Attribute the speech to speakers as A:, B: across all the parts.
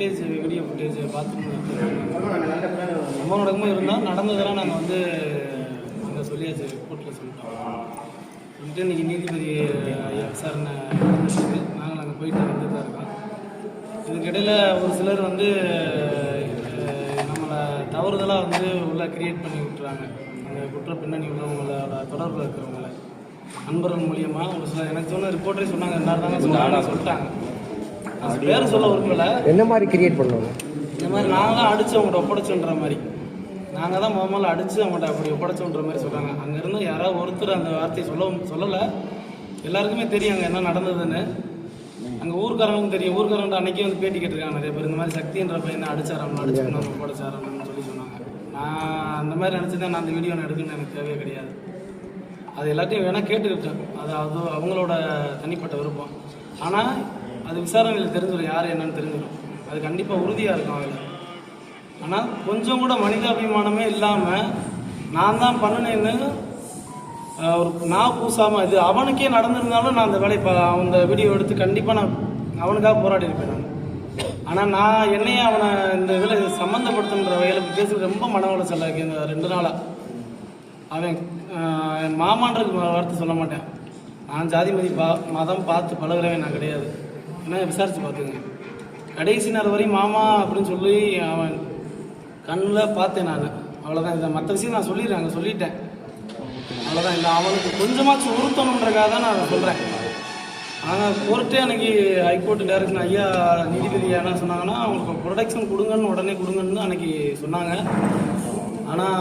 A: Footage video footage பார்த்துட்டு ரொம்ப நடக்கும்போது இருந்தால் நடந்ததெல்லாம் நாங்கள் வந்து அங்கே சொல்லியாச்சு கோர்ட்டில் சொல்லிட்டோம். சொல்லிட்டு இன்றைக்கி நீதிபதி ஐயா விசாரணை நாங்கள் அங்கே போயிட்டு வந்துட்டு தான் இருக்கோம். இதுக்கிடையில் ஒரு சிலர் வந்து நம்மளை தவறுதலாக வந்து உள்ளே கிரியேட் பண்ணி விட்டுறாங்க. அந்த குற்ற பின்னணி உள்ளவங்களோட தொடர்பில் இருக்கிறவங்கள. நண்பர்கள் மூலியமாக ஒரு சில எனக்கு சொன்ன ரிப்போர்ட்டரே சொன்னாங்க எல்லாரும் தாங்க சொன்னாங்க சொல்லிட்டாங்க. பேர் சொல்ல விரும்பல.
B: என்ன மாதிரி கிரியேட் பண்ணுவாங்க
A: இந்த மாதிரி நாங்கள் தான் அடித்து அவங்கள்ட்ட ஒப்படைச்சோன்ற மாதிரி. நாங்கள் தான் முதல்ல அடித்து அவங்கள்ட்ட அப்படி ஒப்படைச்சோன்ற மாதிரி சொல்கிறாங்க அங்கேருந்து யாராவது ஒருத்தர் அந்த வார்த்தையை சொல்ல சொல்லலை. எல்லாருக்குமே தெரியும் அங்கே என்ன நடந்ததுன்னு. அங்கே ஊர்க்காரங்களுக்கும் தெரியும். ஊர்க்காரங்க அன்னைக்கே வந்து பேட்டி கேட்டிருக்காங்க நிறைய பேர். இந்த மாதிரி சக்தின்ற பையனை அடிச்சாராம் அடிச்சு நம்ம ஒப்படைச்சாராம்னு சொல்லி சொன்னாங்க. நான் அந்த மாதிரி நினச்சி தான் நான் அந்த வீடியோ எடுக்கணும்னு எனக்கு தேவையே கிடையாது. அது எல்லாத்தையும் வேணால் கேட்டுக்கிட்டேன். அது அது அவங்களோட தனிப்பட்ட விருப்பம். ஆனால் அது விசாரணையில் தெரிஞ்சிடும் யார் என்னன்னு தெரிஞ்சிடும் அது கண்டிப்பாக உறுதியாக இருக்கும் அதில். ஆனால் கொஞ்சம் கூட மனிதாபிமானமே இல்லாமல் நான் தான் பண்ணினேன்னு ஒரு நான் பூசாமல் இது அவனுக்கே நடந்திருந்தாலும் நான் அந்த வேலையை இப்போ அந்த வீடியோ எடுத்து கண்டிப்பாக நான் அவனுக்காக போராடி இருப்பேன் நான். ஆனால் நான் என்னையே அவனை இந்த இதில் சம்மந்தப்படுத்துன்ற வகையில் பேசுறது ரொம்ப மன உளைச்சல் இந்த ரெண்டு நாளாக அவன் என் மாமான்றது வார்த்தை சொல்ல மாட்டேன். நான் ஜாதி மதி பா மதம் பார்த்து பழகிறவன் நான் கிடையாது. என்ன விசாரித்து பார்த்துங்க கடைசி நாள் வரையும் மாமா அப்படின்னு சொல்லி அவன் கண்ணில் பார்த்தேன் நான். அவ்வளோதான் இந்த மற்ற விஷயம் நான் சொல்லிடுறேன். அங்கே சொல்லிட்டேன். அவ்வளோதான் இந்த அவனுக்கு கொஞ்சமாச்சும் உறுத்தணுன்றக்காக தான் நான் சொல்கிறேன் ஆனால் கோர்ட்டே அன்னைக்கு ஹைகோர்ட் டேரக்ஷன் ஐயா நீதிபதி என்ன சொன்னாங்கன்னா அவங்களுக்கு ப்ரொடக்ஷன் கொடுங்கன்னு உடனே கொடுங்கன்னு அன்னைக்கு சொன்னாங்க. ஆனால்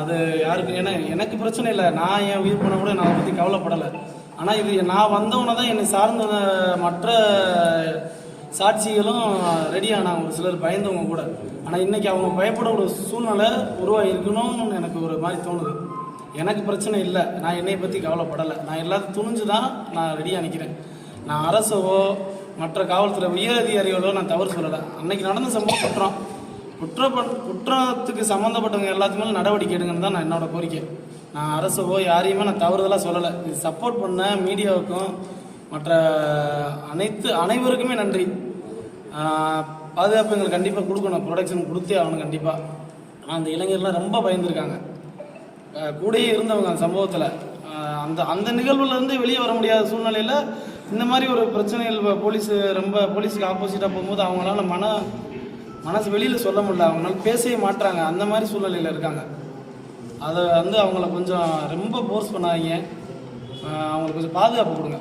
A: அது யாருக்கு ஏன்னா எனக்கு பிரச்சனை இல்லை. நான் என் உயிர் பண்ண கூட நான் அதை பற்றி கவலைப்படலை. ஆனால் இது நான் வந்தவொன்னே தான் என்னை சார்ந்த மற்ற சாட்சிகளும் ரெடி ஆனாங்க ஒரு சிலர் பயந்தவங்க கூட. ஆனால் இன்றைக்கி அவங்க பயப்பட ஒரு சூழ்நிலை உருவாகிருக்கணும்னு எனக்கு ஒரு மாதிரி தோணுது. எனக்கு பிரச்சனை இல்லை. நான் என்னை பற்றி கவலைப்படலை. நான் எல்லாத்தையும் துணிஞ்சு தான் நான் ரெடியாக நிற்கிறேன் நான் அரசவோ மற்ற காவல்துறை உயர் அதிகாரிகளோ நான் தவறு சொல்லலை. அன்னைக்கு நடந்த சம்பவம் குற்றம். குற்ற குற்றத்துக்கு சம்மந்தப்பட்டவங்க எல்லாத்துக்குமே நடவடிக்கை எடுங்கன்னு தான் நான் என்னோட கோரிக்கை. நான் அரசவோ யாரையுமே நான் தவறுதலாக சொல்லலை. இது சப்போர்ட் பண்ண மீடியாவுக்கும் மற்ற அனைத்து அனைவருக்குமே நன்றி. பாதுகாப்பு எங்களுக்கு கண்டிப்பாக கொடுக்கணும். ப்ரொடக்ஷன் கொடுத்தே ஆகணும் கண்டிப்பாக ஆனால் அந்த இளைஞர்லாம் ரொம்ப பயந்துருக்காங்க. கூடயே இருந்தவங்க அந்த சம்பவத்தில். அந்த அந்த நிகழ்வுலேருந்து வெளியே வர முடியாத சூழ்நிலையில் இந்த மாதிரி ஒரு பிரச்சனைகள் போலீஸ் ரொம்ப போலீஸுக்கு ஆப்போசிட்டாக போகும்போது அவங்களால மன மனசு வெளியில் சொல்ல முடியல. அவங்களால பேசவே மாட்டுறாங்க அந்த மாதிரி சூழ்நிலையில் இருக்காங்க. அதை வந்து அவங்கள கொஞ்சம் ரொம்ப ஃபோர்ஸ் பண்ணாதீங்க. அவங்களுக்கு கொஞ்சம் பாதுகாப்பு கொடுங்க.